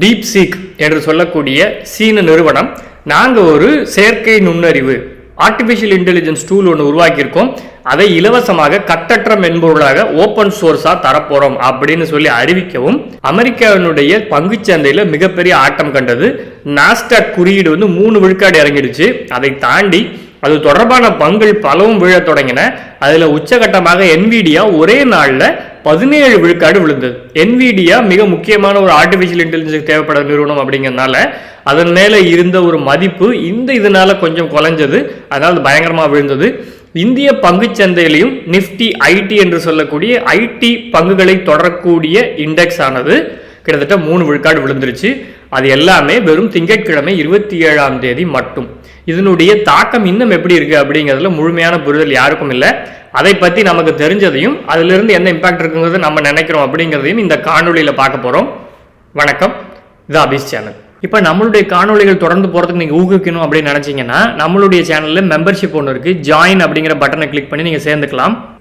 Deep seek என்று சொல்லக்கூடிய சீன நிறுவனம் நாங்கள் ஒரு செயற்கை நுண்ணறிவு ஆர்டிஃபிஷியல் இன்டெலிஜென்ஸ் டூல் ஒன்று உருவாக்கியிருக்கோம். அதை இலவசமாக கட்டற்ற மென்பொருளாக ஓப்பன் சோர்ஸாக தரப்போகிறோம் அப்படின்னு சொல்லி அறிவிக்கவும் அமெரிக்காவினுடைய பங்குச்சந்தையில் மிகப்பெரிய ஆட்டம் கண்டது. நாஸ்டாக் குறியீடு வந்து மூணு விழுக்காடு இறங்கிடுச்சு. அதை தாண்டி அது தொடர்பான பங்குகள் பலவும் விழத் தொடங்கின. அதில் உச்சகட்டமாக என்விடியா ஒரே நாளில் பதினேழு விழுக்காடு விழுந்தது என்விடியா மிக முக்கியமான ஒரு ஆர்டிஃபிஷியல் இன்டெலிஜென்ஸ் தேவைப்பட நிறுவனம் அப்படிங்கிறதுனால அதன் மேலே இருந்த ஒரு மதிப்பு இந்த இதனால கொஞ்சம் குறைஞ்சது. அதாவது பயங்கரமாக விழுந்தது. இந்திய பங்குச்சந்தையிலையும் நிஃப்டி ஐடி என்று சொல்லக்கூடிய ஐடி பங்குகளை தொடரக்கூடிய இண்டெக்ஸ் ஆனது கிட்டத்தட்ட மூணு விழுக்காடு விழுந்துருச்சு. அது எல்லாமே வெறும் திங்கட்கிழமை இருபத்தி ஏழாம் தேதி மட்டும். இதனுடைய தாக்கம் இன்னும் எப்படி இருக்கு அப்படிங்கிறதுல முழுமையான புரிதல் யாருக்கும் இல்லை. அதை பற்றி நமக்கு தெரிஞ்சதையும் அதிலிருந்து என்ன இம்பாக்ட் இருக்குங்கிறத நம்ம நினைக்கிறோம் அப்படிங்கிறதையும் இந்த காணொளியில் பார்க்க போகிறோம் வணக்கம். இது அபிஸ் சேனல் இப்போ நம்மளுடைய காணொளிகள் தொடர்ந்து போகிறதுக்கு நீங்கள் ஊக்குவிக்கணும் அப்படின்னு நினச்சிங்கன்னா நம்மளுடைய சேனலில் மெம்பர்ஷிப் ஒன்று இருக்குது ஜாயின் அப்படிங்கிற பட்டனை கிளிக் பண்ணி நீங்கள் சேர்ந்துக்கலாம்.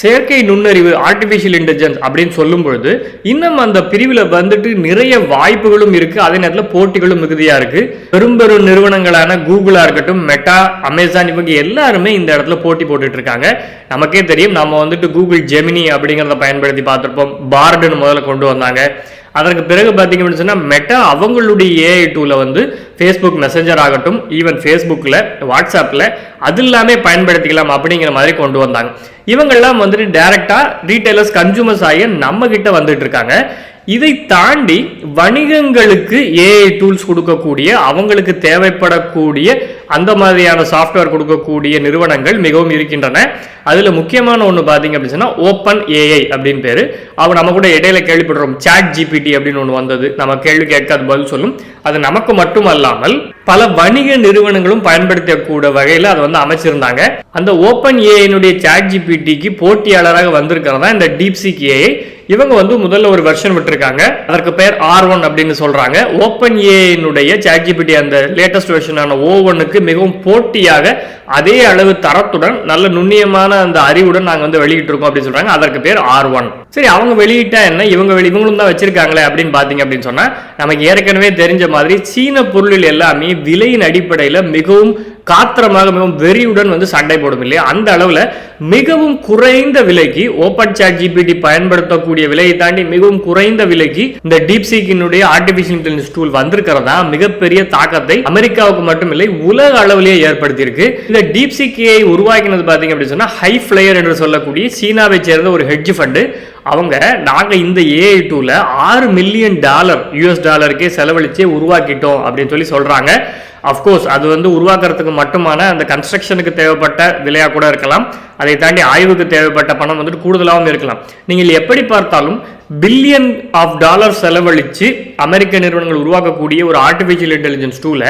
செயற்கை நுண்ணறிவு ஆர்டிஃபிஷியல் இன்டெலிஜென்ஸ் அப்படின்னு சொல்லும் பொழுது இன்னும் அந்த பிரிவில் வந்துட்டு நிறைய வாய்ப்புகளும் இருக்குது அதே நேரத்தில் போட்டிகளும் மிகுதியாக இருக்குது பெரும் பெரும் நிறுவனங்களான கூகுளாக இருக்கட்டும் மெட்டா அமேசான் இவங்க எல்லாருமே இந்த இடத்துல போட்டி போட்டுட்டு இருக்காங்க நமக்கே தெரியும் நம்ம வந்துட்டு கூகுள் ஜெமினி அப்படிங்கிறத பயன்படுத்தி பார்த்துருப்போம். பார்டுன்னு முதல்ல கொண்டு வந்தாங்க. அதற்கு பிறகு பார்த்தீங்க அப்படின்னு சொன்னால் மெட்டா அவங்களுடைய ஏஐ டூவில் வந்து ஃபேஸ்புக் மெசஞ்சர் ஆகட்டும் ஈவன் ஃபேஸ்புக்கில் வாட்ஸ்அப்பில் அது எல்லாமே பயன்படுத்திக்கலாம் அப்படிங்கிற மாதிரி கொண்டு வந்தாங்க. இவங்கெல்லாம் வந்துட்டு டேரெக்டாக ரீட்டைலர்ஸ் கன்சூமர்ஸ் ஆகிய நம்ம கிட்ட வந்துட்டு இருக்காங்க. இதை தாண்டி வணிகங்களுக்கு ஏஐ டூல்ஸ் கொடுக்கக்கூடிய அவங்களுக்கு தேவைப்படக்கூடிய அந்த மாதிரியான சாஃப்ட்வேர் கொடுக்கக்கூடிய நிறுவனங்கள் மிகவும் இருக்கின்றன. அதில் முக்கியமான ஒன்று பார்த்தீங்க அப்படின்னு சொன்னால் ஓப்பன் ஏஐ அப்படின்னு பேர். அவங்க நம்ம கூட இடையில கேள்விப்படுறோம் சாட் ஜிபிடி அப்படின்னு ஒன்று வந்தது. நம்ம கேள்வி கேட்க அது பதில் சொல்லும். அது நமக்கு மட்டும் அல்லாமல் பல வணிக நிறுவனங்களும் பயன்படுத்தக்கூடிய வகையில் அதை வந்து அமைச்சிருந்தாங்க. அந்த ஓப்பன் ஏஐனுடைய சாட் ஜிபிடிக்கு போட்டியாளராக வந்திருக்கிறதா இந்த டீப்சிக் ஏஐ இவங்க வந்து முதல்ல ஒரு வெர்ஷன் விட்டுருக்காங்க. அதற்கு பெயர் ஆர் ஒன் அப்படின்னு சொல்றாங்க. ஓப்பன் ஏனுடைய சாட்ஜிபிடி அந்த லேட்டஸ்ட் வெர்ஷனான ஓ ஒன்னுக்கு மிகவும் போட்டியாக அதே அளவு தரத்துடன் நல்ல நுண்ணியமான அந்த அறிவுடன் நாங்கள் வந்து வெளியிட்டு இருக்கோம் அப்படின்னு சொல்றாங்க. அதற்கு பேர் ஆர் ஒன். சரி அவங்க வெளியிட்டா என்ன? இவங்க வெளி இவங்களும் தான் வச்சிருக்காங்களே அப்படின்னு பார்த்தீங்க அப்படின்னு சொன்னா நமக்கு ஏற்கனவே தெரிஞ்ச மாதிரி சீன பொருளில் எல்லாமே விலையின் அடிப்படையில் மிகவும் காத்திரமாக மிகவும் வெறியுடன் வந்து சண்டை போடும் இல்லையா? அந்த அளவில் மிகவும் குறைந்த விலைக்கு ஓப்பன் சாட் ஜிபிடி பயன்படுத்தக்கூடிய விலையை தாண்டி மிகவும் குறைந்த விலைக்கு இந்த டீப்சீக்கினுடைய ஆர்டிபிஷியல் இன்டெலிஜென்ஸ் டூல் வந்திருக்கிறதா? மிகப்பெரிய தாக்கத்தை அமெரிக்காவுக்கு மட்டும் இல்லை உலக அளவிலேயே ஏற்படுத்தியிருக்கு. இந்த டீப் சீக்கியை உருவாக்கினது பார்த்தீங்க அப்படின்னு சொன்னா ஹை ஃப்ளையர் என்று சொல்லக்கூடிய சீனாவை சேர்ந்த ஒரு ஹெட்ஜ் ஃபண்டு அவங்க நாங்கள் இந்த ஏஐ டூவில் ஆறு மில்லியன் டாலர் யூஎஸ் டாலருக்கே செலவழிச்சே உருவாக்கிட்டோம் அப்படின்னு சொல்லி சொல்கிறாங்க அஃப்கோர்ஸ் அது வந்து உருவாக்குறதுக்கு மட்டுமான அந்த கன்ஸ்ட்ரக்ஷனுக்கு தேவைப்பட்ட விலையாக கூட இருக்கலாம். அதை தாண்டி ஆய்வுக்கு தேவைப்பட்ட பணம் வந்துட்டு கூடுதலாகவும் இருக்கலாம். நீங்கள் எப்படி பார்த்தாலும் பில்லியன் ஆஃப் டாலர் செலவழித்து அமெரிக்க நிறுவனங்கள் உருவாக்கக்கூடிய ஒரு ஆர்டிஃபிஷியல் இன்டெலிஜென்ஸ் டூவில்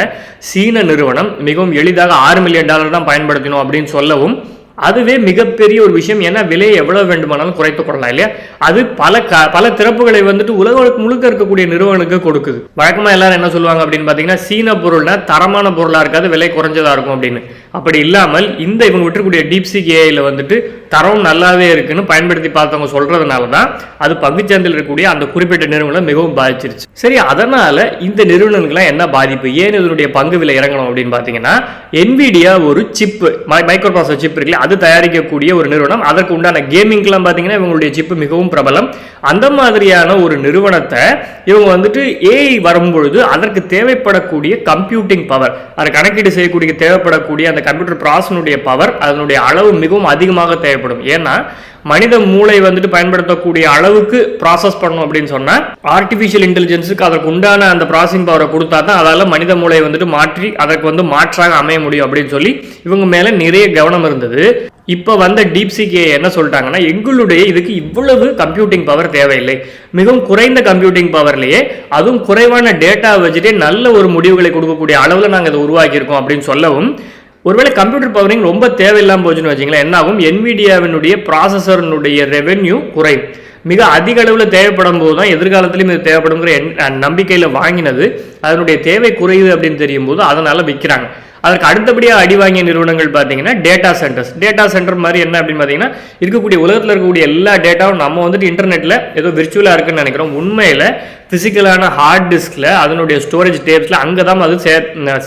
சீன நிறுவனம் மிகவும் எளிதாக ஆறு மில்லியன் டாலர் தான் பயன்படுத்தினோம் அப்படின்னு சொல்லவும் அதுவே மிகப்பெரிய ஒரு விஷயம். ஏன்னா விலையை எவ்வளவு வேண்டுமானாலும் குறைத்து கொள்ளலாம் இல்லையா? அது பல க பல திறப்புகளை வந்துட்டு உலக முழுக்க இருக்கக்கூடிய நிறுவனங்களுக்கு கொடுக்குது. வழக்கமா எல்லாரும் என்ன சொல்லுவாங்க அப்படின்னு பார்த்தீங்கன்னா சீன பொருள்னா தரமான பொருளா இருக்காது விலை குறைஞ்சதா இருக்கும் அப்படின்னு. அப்படி இல்லாமல் இந்த இவங்க விட்டுக்கூடிய டீப்சிக் ஏஐயில் வந்துட்டு தரம் நல்லாவே இருக்குன்னு பயன்படுத்தி பார்த்தவங்க சொல்கிறதுனால தான் அது பங்குச்சந்தையில் இருக்கக்கூடிய அந்த குறிப்பிட்ட நிறுவனம் மிகவும் பாதிச்சிருச்சு. சரி அதனால் இந்த நிறுவனங்களாம் என்ன பாதிப்பு? ஏன் இதனுடைய பங்கு விலை இறங்கணும் அப்படின்னு பார்த்தீங்கன்னா என்விடியா ஒரு சிப்பு மைக்ரோ ப்ராசர் சிப் இருக்குல்ல அது தயாரிக்கக்கூடிய ஒரு நிறுவனம். அதற்கு உண்டான கேமிங்க்கெலாம் பார்த்தீங்கன்னா இவங்களுடைய சிப்பு மிகவும் பிரபலம். அந்த மாதிரியான ஒரு நிறுவனத்தை இவங்க வந்துட்டு ஏஐ வரும்பொழுது அதற்கு தேவைப்படக்கூடிய கம்ப்யூட்டிங் பவர் அதை கணக்கீடு செய்யக்கூடிய தேவைப்படக்கூடிய அந்த கம்ப்யூட்டர் ப்ராசனுடைய பவர் அதனுடைய அளவு மிகவும் அதிகமாக தேவைப்படும். ஏன்னா மனித மூளை வந்துட்டு பயன்படுத்தக்கூடிய அளவுக்கு ப்ராசஸ் பண்ணணும் அப்படின்னு சொன்னால் ஆர்டிஃபிஷியல் இன்டெலிஜென்ஸுக்கு அதற்கு உண்டான அந்த ப்ராசஸிங் பவரை கொடுத்தா தான் அதால் மனித மூளை வந்துட்டு மாற்றி அதற்கு வந்து மாற்றாக அமைய முடியும் அப்படின்னு சொல்லி இவங்க மேலே நிறைய கவனம் இருந்தது. இப்போ வந்த டீப்சிகே என்ன சொல்லிட்டாங்கன்னா எங்களுடைய இதுக்கு இவ்வளவு கம்ப்யூட்டிங் பவர் தேவையில்லை. மிகவும் குறைந்த கம்ப்யூட்டிங் பவர்லேயே அதுவும் குறைவான டேட்டா வச்சுட்டே நல்ல ஒரு முடிவுகளை கொடுக்கக்கூடிய அளவில் நாங்கள் இதை உருவாக்கியிருக்கோம் அப்படின்னு சொல்லவும் ஒருவேளை கம்ப்யூட்டர் பவரிங் ரொம்ப தேவையில்லாமல் போச்சுன்னு வச்சிங்களேன் என்னாகும் என்விடியாவினுடைய ப்ராசஸர்னுடைய ரெவென்யூ குறையும். மிக அதிக அளவில் தேவைப்படும் போது தான் எதிர்காலத்திலையும் இது தேவைப்படுங்கிற நம்பிக்கையில் வாங்கினது. அதனுடைய தேவை குறையுது அப்படின்னு தெரியும் போது அதனால் விற்கிறாங்க அதற்கு அடுத்தபடியாக அடி வாங்கிய நிறுவனங்கள் பார்த்தீங்கன்னா டேட்டா சென்டர்ஸ் டேட்டா சென்டர் மாதிரி என்ன அப்படின்னு பார்த்தீங்கன்னா இருக்கக்கூடிய உலகத்தில் இருக்கக்கூடிய எல்லா டேட்டாவும் நம்ம வந்துட்டு இன்டர்நெட்டில் ஏதோ விர்ச்சுவலாக இருக்குன்னு நினைக்கிறோம். உண்மையில் ஃபிசிக்கலான ஹார்ட் டிஸ்கில் அதனுடைய ஸ்டோரேஜ் டேப்ஸில் அங்கே தான் அது சே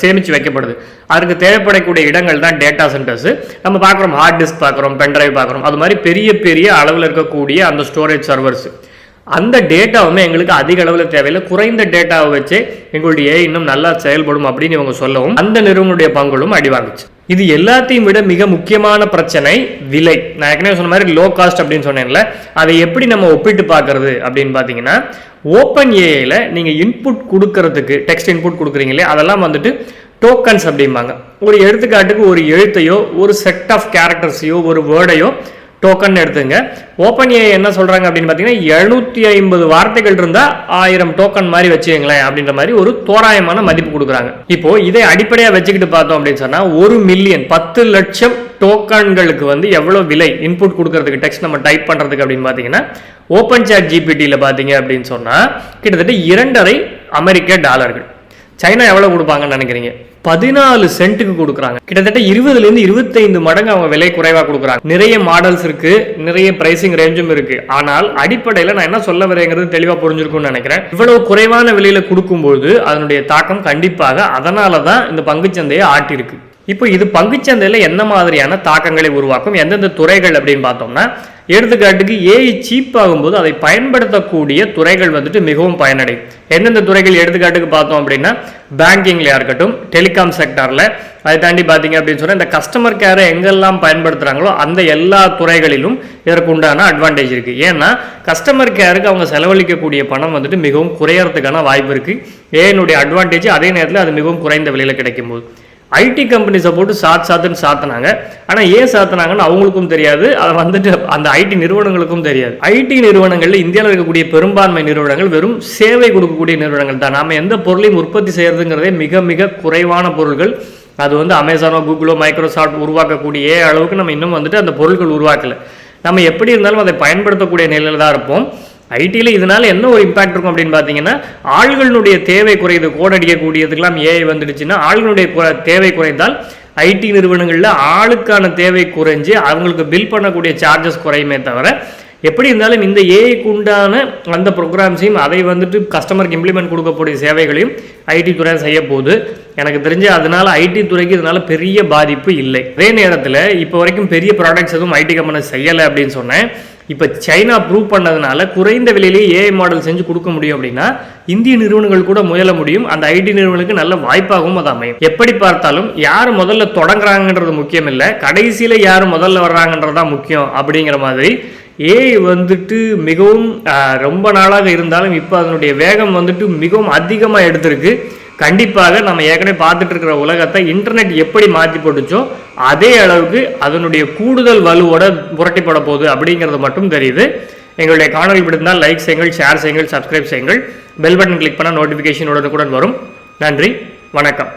சேமித்து வைக்கப்படுது. அதுக்கு தேவைப்படக்கூடிய இடங்கள் தான் டேட்டா சென்டர்ஸ் நம்ம பார்க்குறோம் ஹார்ட் டிஸ்க் பார்க்குறோம் பென்ட்ரைவ் பார்க்குறோம். அது மாதிரி பெரிய பெரிய அளவில் இருக்கக்கூடிய அந்த ஸ்டோரேஜ் சர்வர்ஸ் அந்த டேட்டாவுமே எங்களுக்கு அதிக அளவில் தேவையில்லை. குறைந்த டேட்டாவை வச்சு எங்களுடைய இன்னும் நல்லா செயல்படும் அப்படின்னு இவங்க சொல்லவும் அந்த நிறுவனுடைய பங்குகளும் அடி வாங்குச்சு. இது எல்லாத்தையும் விட மிக முக்கியமான பிரச்சனை விலை. நான் ஏற்கனவே சொன்ன மாதிரி லோ காஸ்ட் அப்படின்னு சொன்னேன்ல அதை எப்படி நம்ம ஒப்பிட்டு பார்க்கறது அப்படின்னு பார்த்தீங்கன்னா ஓப்பன் ஏஐயில் நீங்கள் இன்புட் கொடுக்கறதுக்கு டெக்ஸ்ட் இன்புட் கொடுக்குறீங்களே அதெல்லாம் வந்துட்டு டோக்கன்ஸ் அப்படிம்பாங்க. ஒரு எடுத்துக்காட்டுக்கு ஒரு எழுத்தையோ ஒரு செட் ஆஃப் கேரக்டர்ஸையோ ஒரு வேர்டையோ டோக்கன் எடுத்துங்க. ஓப்பன் ஏ என்ன சொல்கிறாங்க அப்படின்னு பார்த்தீங்கன்னா எழுநூற்றி ஐம்பது வார்த்தைகள் இருந்தால் ஆயிரம் டோக்கன் மாதிரி வச்சுக்கங்களேன் அப்படின்ற மாதிரி ஒரு தோராயமான மதிப்பு கொடுக்குறாங்க. இப்போ இதை அடிப்படையாக வச்சுக்கிட்டு பார்த்தோம் அப்படின்னு சொன்னால் ஒரு மில்லியன் பத்து லட்சம் டோக்கன்களுக்கு வந்து எவ்வளோ விலை இன்புட் கொடுக்கறதுக்கு டெக்ஸ்ட் நம்ம டைப் பண்ணுறதுக்கு அப்படின்னு பார்த்தீங்கன்னா ஓப்பன் சேட் ஜிபிடியில் பார்த்தீங்க அப்படின்னு சொன்னால் கிட்டத்தட்ட இரண்டரை அமெரிக்க டாலர்கள். சைனா எவ்வளோ கொடுப்பாங்கன்னு நினைக்கிறீங்க? பதினாலு சென்ட்டுக்கு கொடுக்குறாங்க. கிட்டத்தட்ட இருபதுலேருந்து இருபத்தைந்து மடங்கு அவங்க விலை குறைவாக கொடுக்குறாங்க. நிறைய மாடல்ஸ் இருக்கு நிறைய பிரைசிங் ரேஞ்சும் இருக்கு. ஆனால் அடிப்படையில் நான் என்ன சொல்ல வரேங்கிறது தெளிவாக புரிஞ்சிருக்கும்னு நினைக்கிறேன். இவ்வளவு குறைவான விலையில கொடுக்கும்போது அதனுடைய தாக்கம் கண்டிப்பாக அதனால தான் இந்த பங்குச்சந்தையை ஆட்டிருக்கு இப்போ இது பங்குச்சந்தையில் என்ன மாதிரியான தாக்கங்களை உருவாக்கும் எந்தெந்த துறைகள் அப்படின்னு பார்த்தோம்னா எடுத்துக்காட்டுக்கு ஏஐ சீப் ஆகும்போது அதை பயன்படுத்தக்கூடிய துறைகள் வந்துட்டு மிகவும் பயனடையும் எந்தெந்த துறைகள் எடுத்துக்காட்டுக்கு பார்த்தோம் அப்படின்னா பேங்கிங்லையாக இருக்கட்டும் டெலிகாம் செக்டாரில் அதை தாண்டி பார்த்தீங்க அப்படின்னு சொன்னால் இந்த கஸ்டமர் கேரை எங்கெல்லாம் பயன்படுத்துகிறாங்களோ அந்த எல்லா துறைகளிலும் இதற்கு உண்டான அட்வான்டேஜ் இருக்குது ஏன்னா கஸ்டமர் கேருக்கு அவங்க செலவழிக்கக்கூடிய பணம் வந்துட்டு மிகவும் குறையறதுக்கான வாய்ப்பு இருக்குது ஏனுடைய அட்வான்டேஜ் அதே நேரத்தில் அது மிகவும் குறைந்த விலையில் கிடைக்கும் போது ஐடி கம்பெனிஸை போட்டு சாத் சாத்துன்னு சாத்தினாங்க. ஆனால் ஏன் சாத்தினாங்கன்னு அவங்களுக்கும் தெரியாது. அதை வந்துட்டு அந்த ஐடி நிறுவனங்களுக்கும் தெரியாது. ஐடி நிறுவனங்களில் இந்தியாவில் இருக்கக்கூடிய பெரும்பான்மை நிறுவனங்கள் வெறும் சேவை கொடுக்கக்கூடிய நிறுவனங்கள் தான். நாம் எந்த பொருளையும் உற்பத்தி செய்கிறதுங்கிறதே மிக மிக குறைவான பொருள்கள். அது வந்து அமேசானோ கூகுளோ மைக்ரோசாஃப்ட் உருவாக்கக்கூடிய அளவுக்கு நம்ம இன்னும் வந்துட்டு அந்த பொருட்கள் உருவாக்கலை. நம்ம எப்படி இருந்தாலும் அதை பயன்படுத்தக்கூடிய நிலையில் தான் இருப்போம். ஐடியில் இதனால் என்ன ஒரு இம்பாக்ட் இருக்கும் அப்படின்னு பார்த்தீங்கன்னா ஆள்களுடைய தேவை குறையுது கோடடிக்கக்கூடியதுக்கெல்லாம் ஏஐ வந்துடுச்சுன்னா ஆள்களுடைய தேவை குறைந்தால் ஐடி நிறுவனங்களில் ஆளுக்கான தேவை குறைஞ்சு அவங்களுக்கு பில் பண்ணக்கூடிய சார்ஜஸ் குறையுமே தவிர எப்படி இருந்தாலும் இந்த ஏஐக்கு உண்டான அந்த ப்ரோக்ராம்ஸையும் அதை வந்துட்டு கஸ்டமருக்கு இம்ப்ளிமெண்ட் கொடுக்கக்கூடிய சேவைகளையும் ஐடி துறை செய்ய போகுது. எனக்கு தெரிஞ்சு அதனால ஐடி துறைக்கு இதனால பெரிய பாதிப்பு இல்லை. அதே நேரத்தில் இப்போ வரைக்கும் பெரிய ப்ராடக்ட்ஸ் எதுவும் ஐடி கம்பெனி செய்யலை அப்படின்னு சொன்னேன். இப்போ சைனா ப்ரூவ் பண்ணதுனால குறைந்த விலையிலேயே ஏஐ மாடல் செஞ்சு கொடுக்க முடியும் அப்படின்னா இந்திய நிறுவனங்கள் கூட முயல முடியும். அந்த ஐடி நிறுவனங்களுக்கு நல்ல வாய்ப்பாகவும் அது அமையும். எப்படி பார்த்தாலும் யார் முதல்ல தொடங்குறாங்கன்றது முக்கியம் இல்லை கடைசியில் யார் முதல்ல வர்றாங்கன்றதான் முக்கியம் அப்படிங்கிற மாதிரி ஏஐ வந்துட்டு மிகவும் ரொம்ப நாளாக இருந்தாலும் இப்போ அதனுடைய வேகம் வந்துட்டு மிகவும் அதிகமாக எடுத்திருக்கு. கண்டிப்பாக நம்ம ஏற்கனவே பார்த்துட்டு இருக்கிற உலகத்தை இன்டர்நெட் எப்படி மாற்றி போட்டுச்சோ அதே அளவுக்கு அதனுடைய கூடுதல் வலுவோட புரட்டிப்பட போகுது அப்படிங்கிறது மட்டும் தெரியுது. எங்களுடைய காணொலி பிடித்தால் லைக் செய்யுங்கள் ஷேர் செய்யுங்கள் சப்ஸ்கிரைப் செய்யுங்கள். பெல் பட்டன் கிளிக் பண்ணால் நோட்டிஃபிகேஷன் உடனுக்குடன் வரும். நன்றி வணக்கம்.